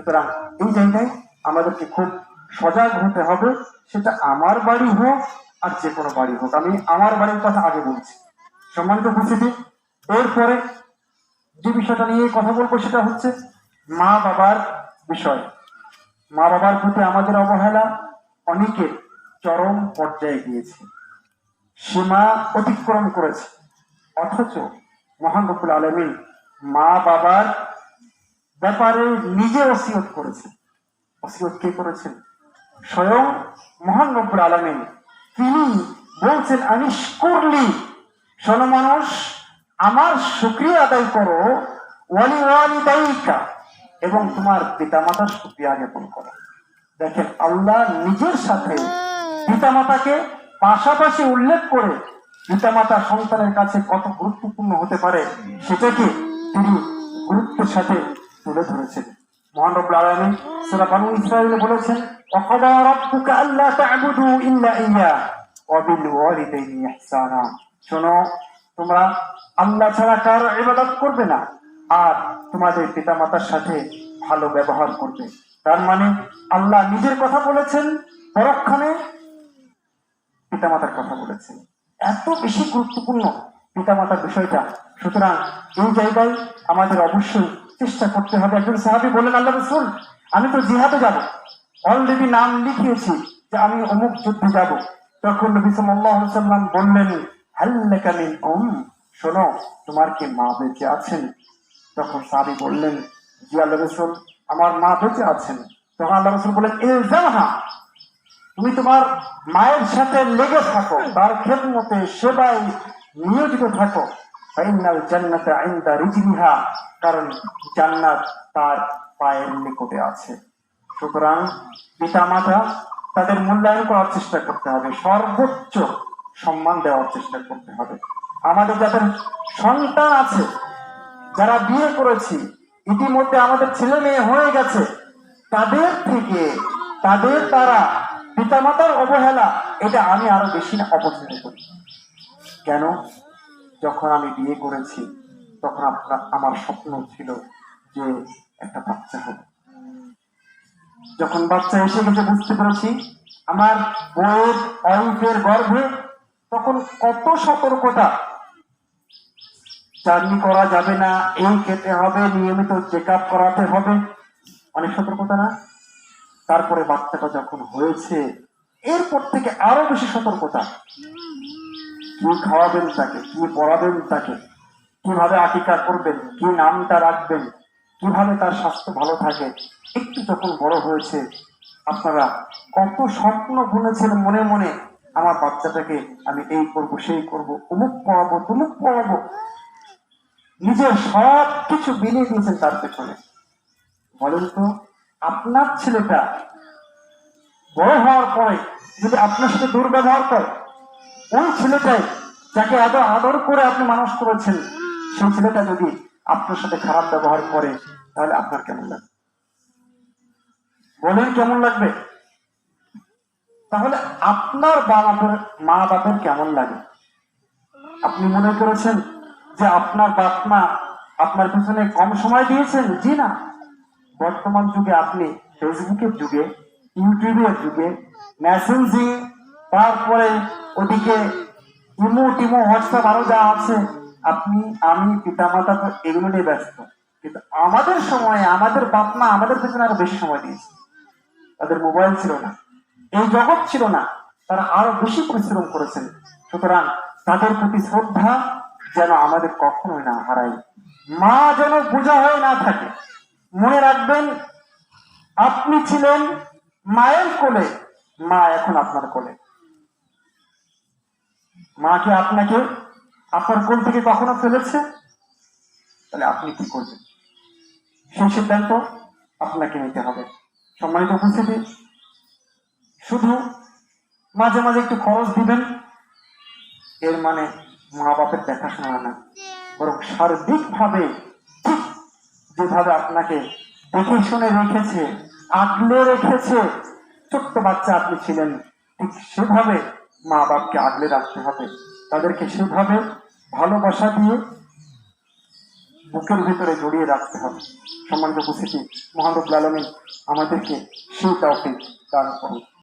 সুতরাং এই জায়গায় আমাদেরকে খুব সজাগ হতে হবে, সেটা আমার বাড়ি হোক আর যে কোনো বাড়ি হোক। আমি আমার বাড়ির কথা আগে বলছি। সম্মানিত উপস্থিতি, এরপরে যে বিষয়টা নিয়ে কথা বলব সেটা হচ্ছে মা বাবার বিষয়। মা বাবার প্রতি আমাদের অবহেলা অনেকের চরম পর্যায়ে গিয়েছে। সীমা অতিক্রম করেছে। অথচ মহান রব্বুল আলমিন মা বাবার ব্যাপারে নিজে ওসিয়ত করেছে। ওসিয়ত কে করেছেন? স্বয়ং মহান রব্বুল আলমিন। তিনি বলছেন, আমি করলি শোনো মানুষ, আমার শুক্রিয়া আদায় করো। ওয়ালি ওয়ালি দায়িকা এবং তোমার পিতামাতার শুক্রিয়া জ্ঞাপন করো। দেখেন, আল্লাহ নিজের সাথে পিতামাতাকে পাশাপাশি উল্লেখ করে পিতামাতা সন্তানের কাছে কত গুরুত্বপূর্ণ হতে পারে সেটাকে তিনি গুরুত্বের সাথে তুলে ধরেছেন। মহান রব্বুল বানু বলেছেন তোমরা আল্লাহ ছাড়া করবে না, আর তোমাদের সাথে ভালো ব্যবহার করবে। তার মানে আল্লাহ নিজের কথা বলেছেন, পরক্ষণে পিতামাতার কথা বলেছেন। এত বেশি গুরুত্বপূর্ণ পিতামাতার বিষয়টা। সুতরাং এই জায়গায় আমাদের অবশ্যই চেষ্টা করতে হবে। একজন সাহাবি বলেন আল্লাহ রসুল, আমি তো জিহাদে যাব। অলরেডি নাম লিখিয়েছি যে আমি অমুক যুদ্ধে যাব। তখন নবী সাল্লাম বললেন হাল্লাকা মিন উম? শোনো, তোমার কি মা বেঁচে আছেন? তখন সাহাবি বললেন, জি আল্লাহ রসুল, আমার মা বেঁচে আছেন। তখন আল্লাহ রসুল বললেন, ইলজামহা, তুমি তোমার মায়ের সাথে লেগে থাকো, তার খেদমতে সেবায় নিয়োজিত থাকো। ফাইনাল জান্নাতে আইন্দা রিজলিহা কারণ জান্নাত তার পায়ের নিকটে আছে। সুতরাং পিতা মাতা তাদের মূল্যায়ন করার চেষ্টা করতে হবে, সর্বোচ্চ সম্মান দেওয়ার চেষ্টা করতে হবে। আমাদের যাদের সন্তান আছে, যারা বিয়ে করেছি, ইতিমধ্যে আমাদের ছেলে মেয়ে হয়ে গেছে, তাদের থেকে, তাদের দ্বারা পিতামাতার অবহেলা, এটা আমি আরও বেশি অপছন্দ করি। কেন? যখন আমি বিয়ে করেছি, তখন আপনার, আমার স্বপ্ন ছিল যে একটা বাচ্চা হবে। যখন বাচ্চা এসে গেছে বুঝতে পেরেছি, আমার বউয়ের অয়ুফের গর্ভে তখন কত সতর্কতা। জার্নি করা যাবে না, এই খেতে হবে, নিয়মিত চেক আপ করাতে হবে। অনেক সতর্কতা না? তারপরে বাচ্চাটা যখন হয়েছে, এরপর থেকে আরও বেশি সতর্কতা। কি খাওয়াবেন তাকে কি পড়াবেন তাকে, কীভাবে আটিকা করবেন, কি নামটা রাখবেন, কীভাবে তার স্বাস্থ্য ভালো থাকে, একটু যখন বড় হয়েছে, আপনারা কত স্বপ্ন বুনেছেন মনে মনে, আমার বাচ্চাটাকে আমি এই করব, সেই করব অমুক পড়াবো, তুমুক পড়াবো। নিজের সব কিছু বিলিয়ে দিয়েছেন তার পেছনে। বলেন তো, আপনার ছেলেটা বড় হওয়ার পরে যদি আপনার সাথে দুর্ব্যবহার করে ওই ছেলেটাই যাকে এত আদর করে আপনি মানুষ করেছেন, সেই ছেলেটা যদি আপনার সাথে খারাপ ব্যবহার করে, তাহলে আপনার কেমন লাগবে? বলেন কেমন লাগবে? তাহলে আপনার বাবার মা বাবার কেমন লাগে? আপনি মনে করেছেন যে আপনার বাপ মা আপনার পিছনে কম সময় দিয়েছেন? জি না। বর্তমান যুগে আপনি ফেসবুকের যুগে, ইউটিউবের যুগে মেসেঞ্জিং তারপরে ওদিকে ইমো টিমো হোয়াটসঅ্যাপ আরও যা আছে, আপনি, আমি, পিতামাতা তো এগুলো নিয়ে ব্যস্ত। কিন্তু আমাদের সময়ে, আমাদের বাপ মা আমাদের পেছনে আরও বেশি সময় দিয়েছে। তাদের মোবাইল ছিল না। এই জগৎ ছিল না। তারা আরও বেশি পরিশ্রম করেছেন। সুতরাং তাদের প্রতি শ্রদ্ধা যেন আমাদের কখনোই না হারায়। মা যেন বোঝা হয়ে না থাকে। মনে রাখবেন, আপনি ছিলেন মায়ের কোলে, মা এখন আপনার কোলে। মা কি আপনাকে আপনার কোল থেকে কখনো ফেলেছে? তাহলে আপনি কি করবেন? সেই সিদ্ধান্ত আপনাকে নিতে হবে। সম্মানিত উপস্থিতি, শুধু মাঝে মাঝে একটু খরচ দিবেন, এর মানে মা বাপের দেখাশোনা না। বরং সার্বিকভাবে ঠিক যেভাবে আপনাকে দেখে শুনে রেখেছে, আগলে রেখেছে, ছোট্ট বাচ্চা আপনি ছিলেন, ঠিক সেভাবে মা বাপকে আগলে রাখতে হবে। তাদেরকে সেভাবে ভালোবাসা দিয়ে বুকের ভিতরে জড়িয়ে রাখতে হবে। সম্মানিত উপস্থিতি মহানব আলমী আমাদেরকে সেই তৌফিক দান করুন।